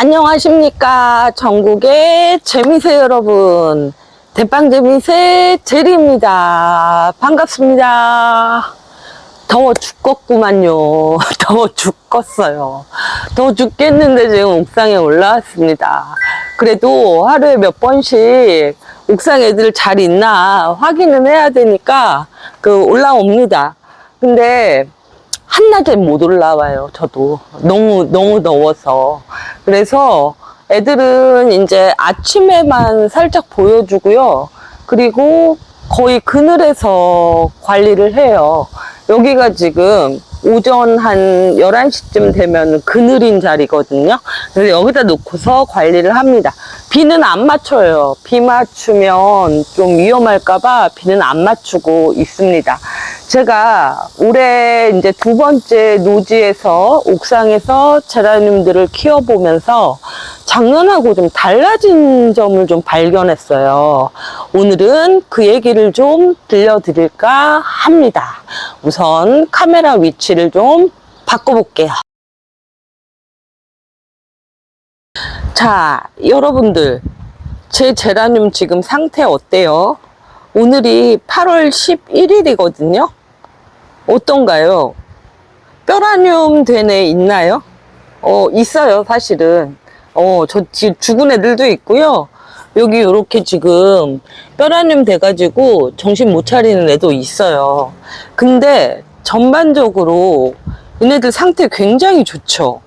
안녕하십니까. 전국의 재미새 여러분. 대빵 재미새 제리입니다. 반갑습니다. 더워 죽겠구만요. 더워 죽겠어요. 더워 죽겠는데 지금 옥상에 올라왔습니다. 그래도 하루에 몇 번씩 옥상 애들 잘 있나 확인은 해야 되니까 그 올라옵니다. 근데 한낮에 못 올라와요. 저도 너무 너무 더워서 그래서 애들은 이제 아침에만 살짝 보여주고요. 그리고 거의 그늘에서 관리를 해요. 여기가 지금 오전 한 11시쯤 되면 그늘인 자리거든요. 그래서 여기다 놓고서 관리를 합니다. 비는 안 맞춰요. 비 맞추면 좀 위험할까봐 비는 안 맞추고 있습니다. 제가 올해 이제 두 번째 노지에서 옥상에서 제라늄들을 키워보면서 작년하고 좀 달라진 점을 좀 발견했어요. 오늘은 그 얘기를 좀 들려드릴까 합니다. 우선 카메라 위치를 좀 바꿔볼게요. 자, 여러분들. 제 제라늄 지금 상태 어때요? 오늘이 8월 11일이거든요? 어떤가요? 뼈라늄 된 애 있나요? 어, 있어요, 사실은. 어, 저 지금 죽은 애들도 있고요. 여기 이렇게 지금 뼈라늄 돼가지고 정신 못 차리는 애도 있어요. 근데 전반적으로 얘네들 상태 굉장히 좋죠.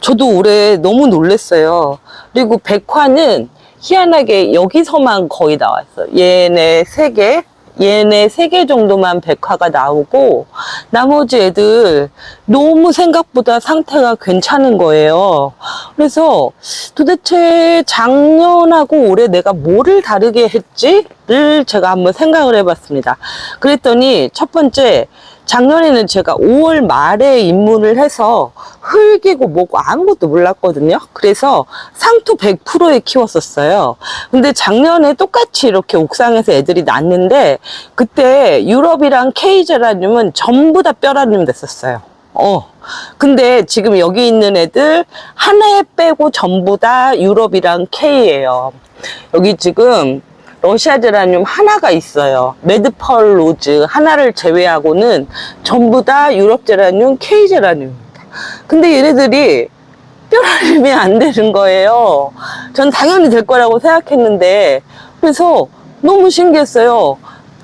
저도 올해 너무 놀랬어요. 그리고 백화는 희한하게 여기서만 거의 나왔어요. 얘네 세 개, 얘네 세 개 정도만 백화가 나오고 나머지 애들 너무 생각보다 상태가 괜찮은 거예요. 그래서 도대체 작년하고 올해 내가 뭐를 다르게 했지를 제가 한번 생각을 해봤습니다. 그랬더니 첫 번째 작년에는 제가 5월 말에 입문을 해서 흙이고 뭐고 아무것도 몰랐거든요. 그래서 상토 100%에 키웠었어요. 근데 작년에 똑같이 이렇게 옥상에서 애들이 났는데 그때 유럽이랑 케이제라늄은 전부 다 뼈라늄 됐었어요. 어. 근데 지금 여기 있는 애들 하나에 빼고 전부 다 유럽이랑 K예요. 여기 지금 러시아 제라늄 하나가 있어요. 매드펄 로즈 하나를 제외하고는 전부 다 유럽 제라늄 K 제라늄입니다. 근데 얘네들이 뼈라늄이 안 되는 거예요. 전 당연히 될 거라고 생각했는데 그래서 너무 신기했어요.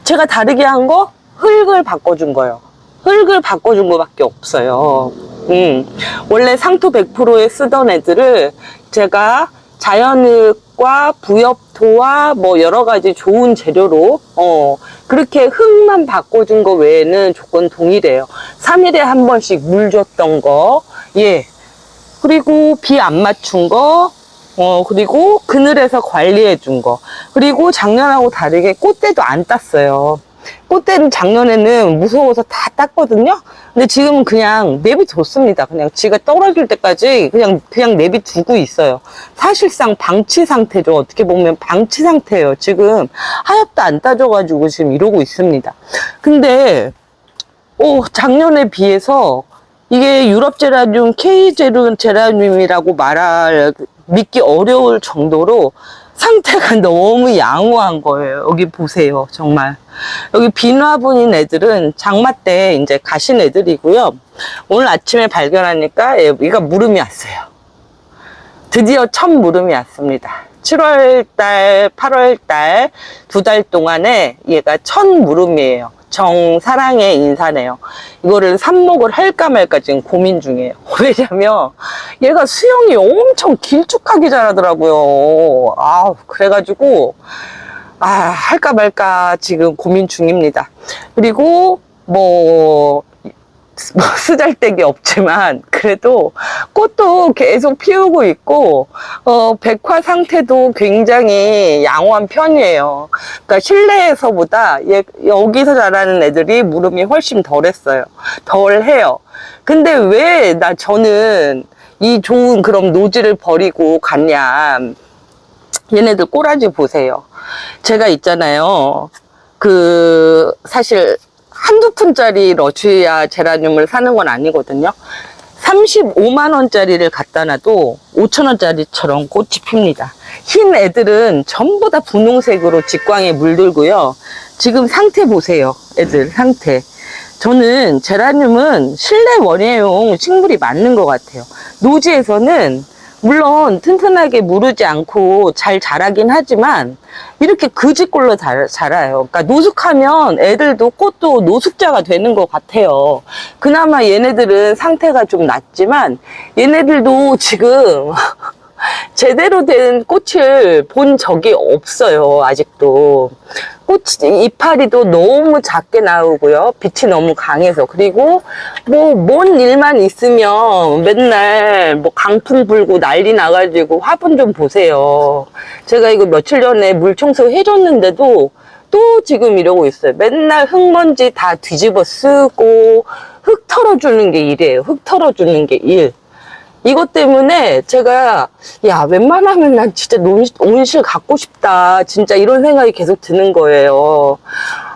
제가 다르게 한 거 흙을 바꿔준 거예요. 흙을 바꿔준 거밖에 없어요. 음, 원래 상토 100%에 쓰던 애들을 제가 자연흙 과 부엽토와 뭐 여러 가지 좋은 재료로 어 그렇게 흙만 바꿔준 거 외에는 조건 동일해요. 3일에 한 번씩 물 줬던 거, 예. 그리고 비 안 맞춘 거, 어, 그리고 그늘에서 관리해 준 거. 그리고 작년하고 다르게 꽃대도 안 땄어요. 꽃대는 작년에는 무서워서 다 땄거든요. 근데 지금은 그냥 내비뒀습니다. 그냥 지가 떨어질 때까지 그냥 그냥 내비두고 있어요. 사실상 방치 상태죠. 어떻게 보면 방치 상태예요. 지금 하얗도 안 따져가지고 지금 이러고 있습니다. 근데 어, 작년에 비해서 이게 유럽 제라늄, K 제라늄이라고 말할 믿기 어려울 정도로 상태가 너무 양호한 거예요. 여기 보세요. 정말. 여기 비나분인 애들은 장마 때 이제 가신 애들이고요. 오늘 아침에 발견하니까 여기가 무름이 왔어요. 드디어 첫 무름이 왔습니다. 7월달, 8월달 두 달 동안에 얘가 첫 무름이에요. 정사랑의 인사네요. 이거를 삽목을 할까 말까 지금 고민 중이에요. 왜냐면 얘가 수영이 엄청 길쭉하게 자라더라고요. 아 그래가지고 아 할까 말까 지금 고민 중입니다. 그리고 뭐 뭐 쓰잘데기 없지만 그래도 꽃도 계속 피우고 있고 어 백화 상태도 굉장히 양호한 편이에요. 그러니까 실내에서보다 얘, 여기서 자라는 애들이 무름이 훨씬 덜했어요. 덜해요. 근데 왜 나 저는 이 좋은 그런 노지를 버리고 갔냐? 얘네들 꼬라지 보세요. 제가 있잖아요. 그 사실 한두 푼짜리 러시아 제라늄을 사는 건 아니거든요. 35만 원짜리를 갖다 놔도 5천 원짜리처럼 꽃이 핍니다. 흰 애들은 전부 다 분홍색으로 직광에 물들고요. 지금 상태 보세요. 애들 상태. 저는 제라늄은 실내 원예용 식물이 맞는 것 같아요. 노지에서는 물론 튼튼하게 무르지 않고 잘 자라긴 하지만 이렇게 그지꼴로 잘, 자라요. 그러니까 노숙하면 애들도 꽃도 노숙자가 되는 것 같아요. 그나마 얘네들은 상태가 좀 낫지만 얘네들도 지금 제대로 된 꽃을 본 적이 없어요, 아직도. 꽃, 이파리도 너무 작게 나오고요. 빛이 너무 강해서. 그리고 뭐, 뭔 일만 있으면 맨날 뭐 강풍 불고 난리 나가지고 화분 좀 보세요. 제가 이거 며칠 전에 물 청소 해줬는데도 또 지금 이러고 있어요. 맨날 흙먼지 다 뒤집어 쓰고 흙 털어주는 게 일이에요. 흙 털어주는 게 일. 이것 때문에 제가 야 웬만하면 난 진짜 논- 온실 갖고 싶다. 진짜 이런 생각이 계속 드는 거예요.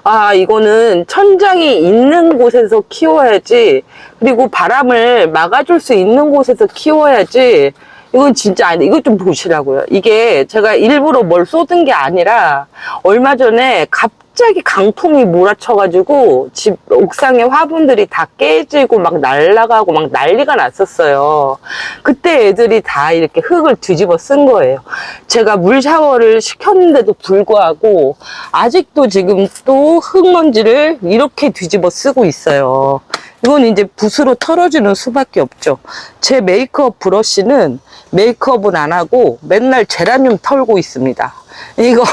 아 이거는 천장이 있는 곳에서 키워야지 그리고 바람을 막아줄 수 있는 곳에서 키워야지 이건 진짜 아니 이거 좀 보시라고요 이게 제가 일부러 뭘 쏟은 게 아니라 얼마 전에 갑자기 강풍이 몰아쳐가지고 집 옥상의 화분들이 다 깨지고 막 날아가고 막 난리가 났었어요. 그때 애들이 다 이렇게 흙을 뒤집어 쓴 거예요. 제가 물 샤워를 시켰는데도 불구하고 아직도 지금 또 흙먼지를 이렇게 뒤집어 쓰고 있어요. 이건 이제 붓으로 털어주는 수밖에 없죠. 제 메이크업 브러쉬는 메이크업은 안 하고 맨날 제라늄 털고 있습니다. 이거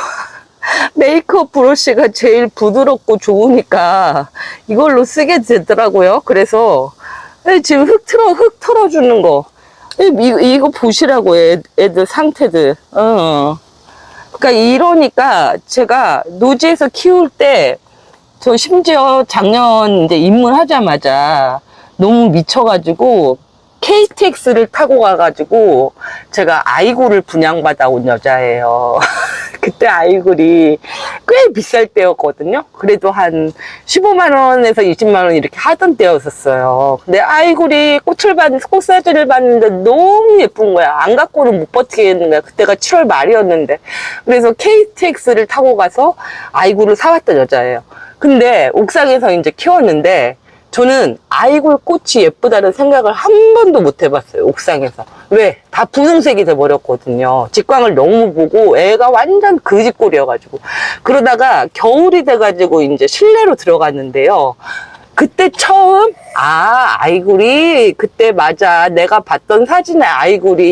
메이크업 브러쉬가 제일 부드럽고 좋으니까 이걸로 쓰게 되더라고요. 그래서 지금 흙 틀어 흙 털어주는 거 이거, 이거 보시라고 애, 애들 상태들. 어. 그러니까 이러니까 제가 노지에서 키울 때 저 심지어 작년 이제 입문하자마자 너무 미쳐가지고 KTX를 타고 가가지고 제가 아이고를 분양받아 온 여자예요. 그때 아이굴이 꽤 비쌀 때였거든요. 그래도 한 15만 원에서 20만 원 이렇게 하던 때였었어요. 근데 아이굴이 꽃을 봤, 꽃사지를 봤는데 너무 예쁜 거야. 안 갖고는 못 버티겠는 거야. 그때가 7월 말이었는데. 그래서 KTX를 타고 가서 아이굴을 사왔던 여자예요. 근데 옥상에서 이제 키웠는데 저는 아이골 꽃이 예쁘다는 생각을 한 번도 못 해봤어요, 옥상에서. 왜? 다 분홍색이 돼버렸거든요. 직광을 너무 보고 애가 완전 그지꼴이어가지고. 그러다가 겨울이 돼가지고 이제 실내로 들어갔는데요. 그때 처음, 아, 아이굴이, 그때 맞아. 내가 봤던 사진의 아이굴이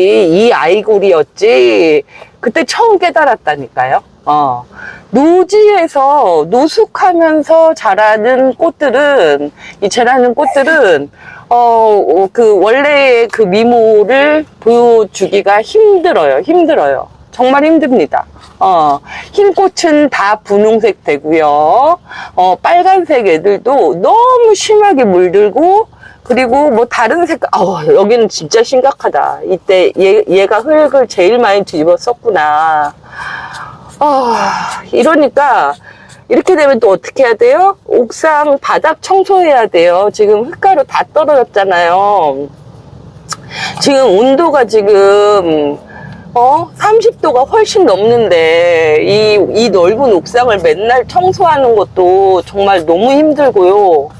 이 아이굴이었지. 그때 처음 깨달았다니까요. 어. 노지에서 노숙하면서 자라는 꽃들은, 이 재라는 꽃들은, 어, 그, 원래의 그 미모를 보여주기가 힘들어요. 힘들어요. 정말 힘듭니다. 어, 흰 꽃은 다 분홍색 되고요. 어, 빨간색 애들도 너무 심하게 물들고, 그리고 뭐 다른 색깔, 어, 여기는 진짜 심각하다. 이때 얘, 얘가 흙을 제일 많이 뒤집어 썼구나. 아, 이러니까 이렇게 되면 또 어떻게 해야 돼요? 옥상 바닥 청소해야 돼요. 지금 흙가루 다 떨어졌잖아요. 지금 온도가 지금 어 30도가 훨씬 넘는데 이, 이 넓은 옥상을 맨날 청소하는 것도 정말 너무 힘들고요.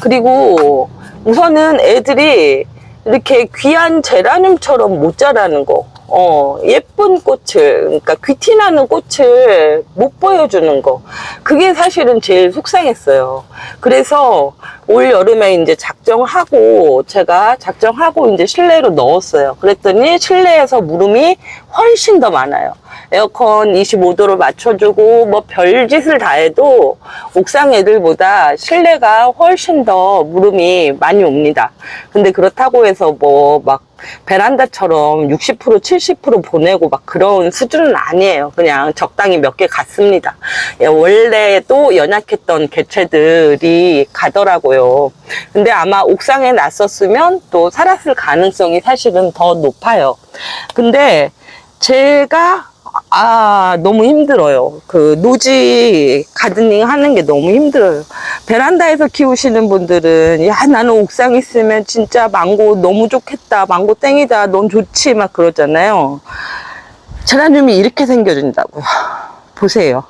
그리고 우선은 애들이 이렇게 귀한 제라늄처럼 못 자라는 거. 어, 예쁜 꽃을, 그러니까 귀티나는 꽃을 못 보여주는 거. 그게 사실은 제일 속상했어요. 그래서 올 여름에 이제 작정하고, 제가 작정하고 이제 실내로 넣었어요. 그랬더니 실내에서 물음이 훨씬 더 많아요. 에어컨 25도로 맞춰주고, 뭐 별짓을 다 해도 옥상 애들보다 실내가 훨씬 더 물음이 많이 옵니다. 근데 그렇다고 해서 뭐 막 베란다처럼 60% 70% 보내고 막 그런 수준은 아니에요. 그냥 적당히 몇 개 갔습니다. 예, 원래 또 연약했던 개체들이 가더라고요. 근데 아마 옥상에 놨었으면 또 살았을 가능성이 사실은 더 높아요. 근데 제가 아 너무 힘들어요. 그 노지 가드닝 하는 게 너무 힘들어요. 베란다에서 키우시는 분들은 야 나는 옥상 있으면 진짜 망고 너무 좋겠다 망고 땡이다 넌 좋지 막 그러잖아요 제라늄이 이렇게 생겨진다고요 보세요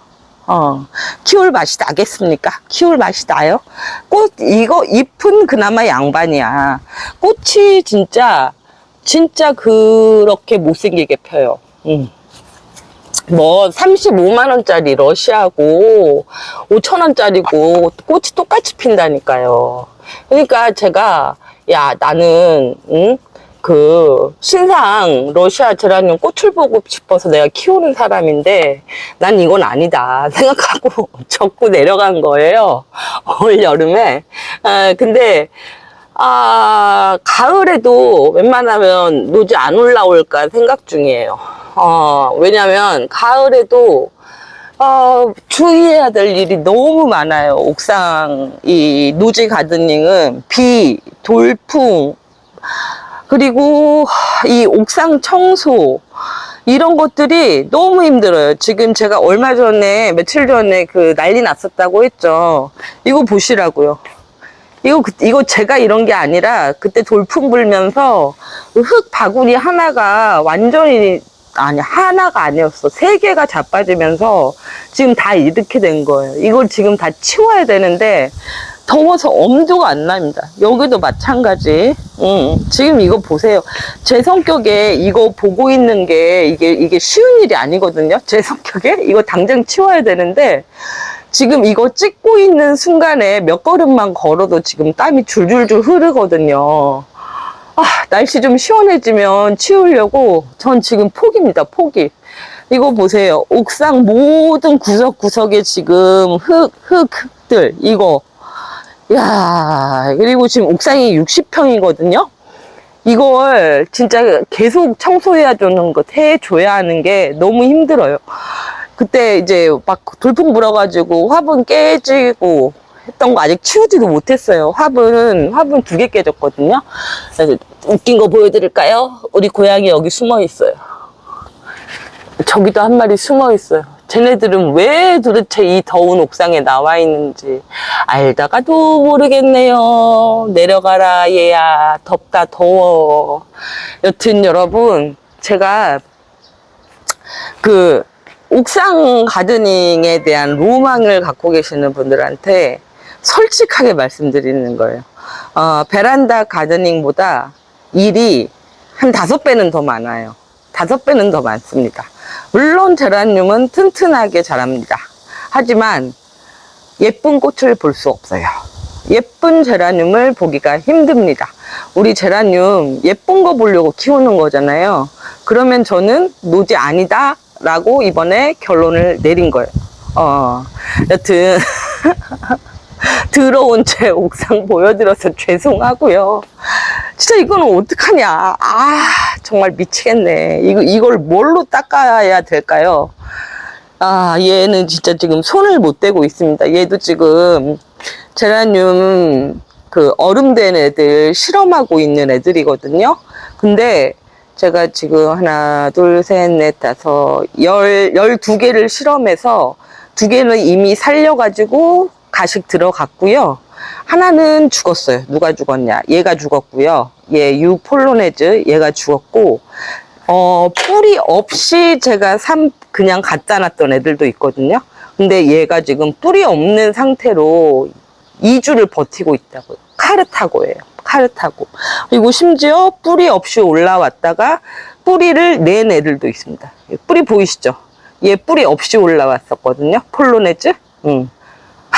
어, 키울 맛이 나겠습니까? 키울 맛이 나요? 꽃, 이거, 잎은 그나마 양반이야. 꽃이 진짜, 진짜 그렇게 못생기게 펴요. 음. 뭐 35만원짜리 러시아고 5천원짜리고 꽃이 똑같이 핀다니까요. 그러니까 제가 야 나는 응? 그 신상 러시아 제라늄 꽃을 보고 싶어서 내가 키우는 사람인데 난 이건 아니다 생각하고 접고 내려간 거예요. 올 여름에. 아, 근데 아, 가을에도 웬만하면 노지 안 올라올까 생각 중이에요. 어, 왜냐면 가을에도 어, 주의해야 될 일이 너무 많아요. 옥상 이 노지 가드닝은 비, 돌풍, 그리고 이 옥상 청소 이런 것들이 너무 힘들어요. 지금 제가 얼마 전에 며칠 전에 그 난리 났었다고 했죠. 이거 보시라고요. 이거 그- 이거 제가 이런 게 아니라 그때 돌풍 불면서 그흙 바구니 하나가 완전히 아니 하나가 아니었어 세 개가 자빠지면서 지금 다 이렇게 된 거예요. 이걸 지금 다 치워야 되는데 더워서 엄두가 안 납니다. 여기도 마찬가지. 음, 지금 이거 보세요. 제 성격에 이거 보고 있는 게 이게 이게 쉬운 일이 아니거든요. 제 성격에 이거 당장 치워야 되는데 지금 이거 찍고 있는 순간에 몇 걸음만 걸어도 지금 땀이 줄줄줄 흐르거든요. 아, 날씨 좀 시원해지면 치우려고 전 지금 포기입니다, 포기. 이거 보세요. 옥상 모든 구석구석에 지금 흙, 흙, 흙들, 이거. 야 그리고 지금 옥상이 60평이거든요? 이걸 진짜 계속 청소해야 주는 것, 해줘야 하는 게 너무 힘들어요. 그때 이제 막 돌풍 불어가지고 화분 깨지고 했던 거 아직 치우지도 못했어요. 화분은, 화분 두 개 깨졌거든요. 웃긴 거 보여드릴까요? 우리 고양이 여기 숨어 있어요. 저기도 한 마리 숨어 있어요. 쟤네들은 왜 도대체 이 더운 옥상에 나와 있는지 알다가도 모르겠네요. 내려가라 얘야 덥다 더워. 여튼 여러분 제가 그 옥상 가드닝에 대한 로망을 갖고 계시는 분들한테 솔직하게 말씀드리는 거예요. 어, 베란다 가드닝보다 일이 한 다섯 배는 더 많아요. 다섯 배는 더 많습니다. 물론 제라늄은 튼튼하게 자랍니다. 하지만 예쁜 꽃을 볼 수 없어요. 예쁜 제라늄을 보기가 힘듭니다. 우리 제라늄 예쁜 거 보려고 키우는 거잖아요. 그러면 저는 노지 아니다 라고 이번에 결론을 내린 거예요. 어, 여튼 들어온 제 옥상 보여드려서 죄송하고요. 진짜 이거는 어떡하냐. 아, 정말 미치겠네. 이거, 이걸 뭘로 닦아야 될까요? 아, 얘는 진짜 지금 손을 못 대고 있습니다. 얘도 지금 제라늄 그 얼음된 애들 실험하고 있는 애들이거든요. 근데 제가 지금 하나, 둘, 셋, 넷, 다섯, 열, 열두 개를 실험해서 두 개는 이미 살려가지고 가식 들어갔고요. 하나는 죽었어요. 누가 죽었냐? 얘가 죽었고요. 얘 유폴로네즈 얘가 죽었고 어 뿌리 없이 제가 삼 그냥 갖다 놨던 애들도 있거든요. 근데 얘가 지금 뿌리 없는 상태로 2주를 버티고 있다고요. 카르타고예요. 카르타고. 그리고 심지어 뿌리 없이 올라왔다가 뿌리를 낸 애들도 있습니다. 뿌리 보이시죠? 얘 뿌리 없이 올라왔었거든요. 폴로네즈. 응.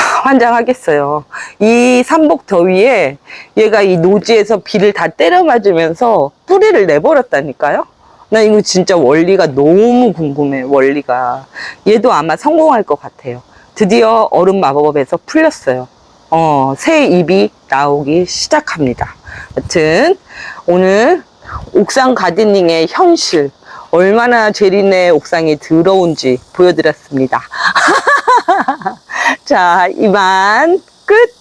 환장하겠어요. 이 삼복 더위에 얘가 이 노지에서 비를 다 때려 맞으면서 뿌리를 내버렸다니까요. 나 이거 진짜 원리가 너무 궁금해, 원리가. 얘도 아마 성공할 것 같아요. 드디어 얼음 마법에서 풀렸어요. 어, 새 입이 나오기 시작합니다. 여튼, 오늘 옥상 가드닝의 현실, 얼마나 제리네 옥상이 더러운지 보여드렸습니다. 자, 이만 끝!